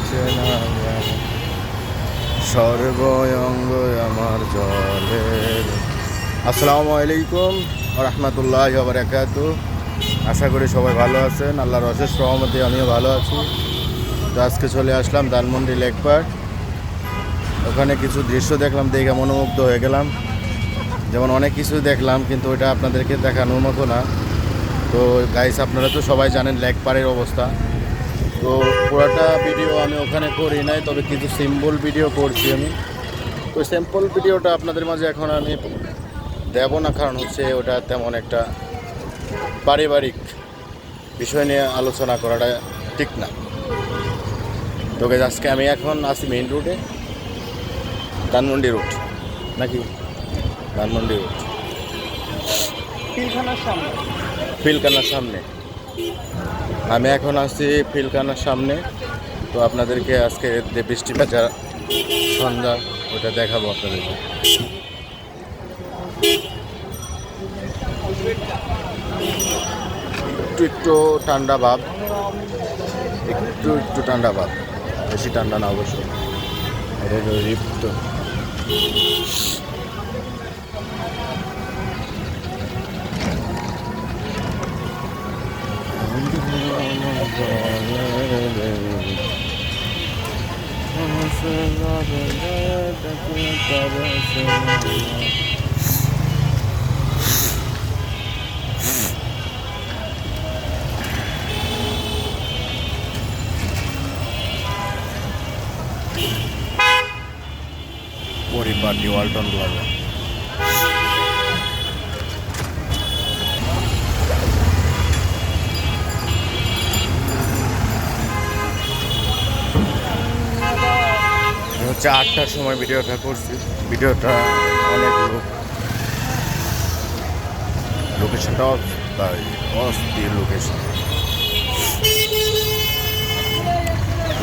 যায় সর্বঙ্গ আমার জলের আসসালামু আলাইকুম রহমতুল্লাহ বারাকাত আশা করি সবাই ভালো আছেন, আল্লাহর অশেষ রহমতে আমিও ভালো আছি। তো আজকে চলে আসলাম ধানমন্ডি লেক পার্ক। ওখানে কিছু দৃশ্য দেখলাম, দেখে মনোমুগ্ধ হয়ে গেলাম। যেমন অনেক কিছু দেখলাম, কিন্তু ওইটা আপনাদেরকে দেখানোর মতো না। তো গাইস আপনারা তো সবাই জানেন লেক পাড়ের অবস্থা। তো পুরাটা ভিডিও আমি ওখানে করি নাই তবে কিছু সিম্পল ভিডিও করছি আমি। তো সিম্পল ভিডিওটা আপনাদের মাঝে এখন আমি দেব না কারণ হচ্ছে ওটা তেমন একটা পারিবারিক বিষয় নিয়ে আলোচনা করাটা ঠিক না। তো guys, আজকে আমি এখন আসি মেইন রোডে ধানমন্ডি রোড নাকি? ধানমন্ডি পিলখানার সামনে। ফিলকানার সামনে। আমি এখন আসছি ফিলকানার সামনে। তো আপনাদেরকে আজকে যে বৃষ্টিটা যা সন্ধ্যা, ওটা দেখাবো আপনাদেরকে। একটু একটু ঠান্ডা ভাব। একটু একটু ঠান্ডা ভাব। বেশি ঠান্ডা না অবশ্য। এটা রিপ্ত পরিপাটি ওয়ালটন প্লাজা হচ্ছে আটটার সময় ভিডিওটা করছি। ভিডিওটা অনেক লোক লোকেশনটা অস্থায়ী অস্থির লোকেশন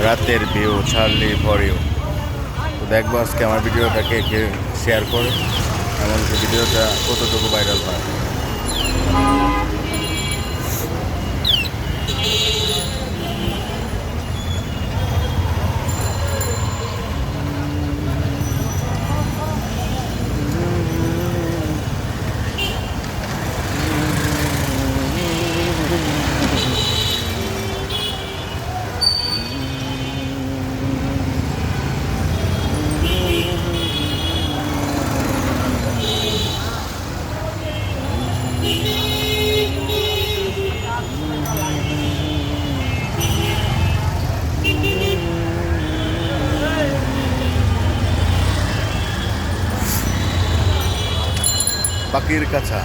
রাতের ভিউ, ছাড়লি পরেও। তো দেখব আজকে আমার ভিডিওটা কে কে শেয়ার করে, এমনকি ভিডিওটা কতটুকু ভাইরাল হয়। পাখির কাছা।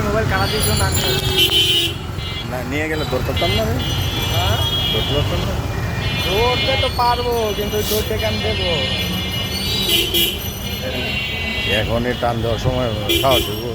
মোবাইল কানা দিয়েছ না না নিয়ে গেলে ধরতে পারতাম না রে। হ্যাঁ? ধরতে পারতাম না। ধরতে তো পারব কিন্তু ধরতে কেন দেবো। হ্যাঁ, এখনই টান দেওয়ার সময় খাওয়া দেবো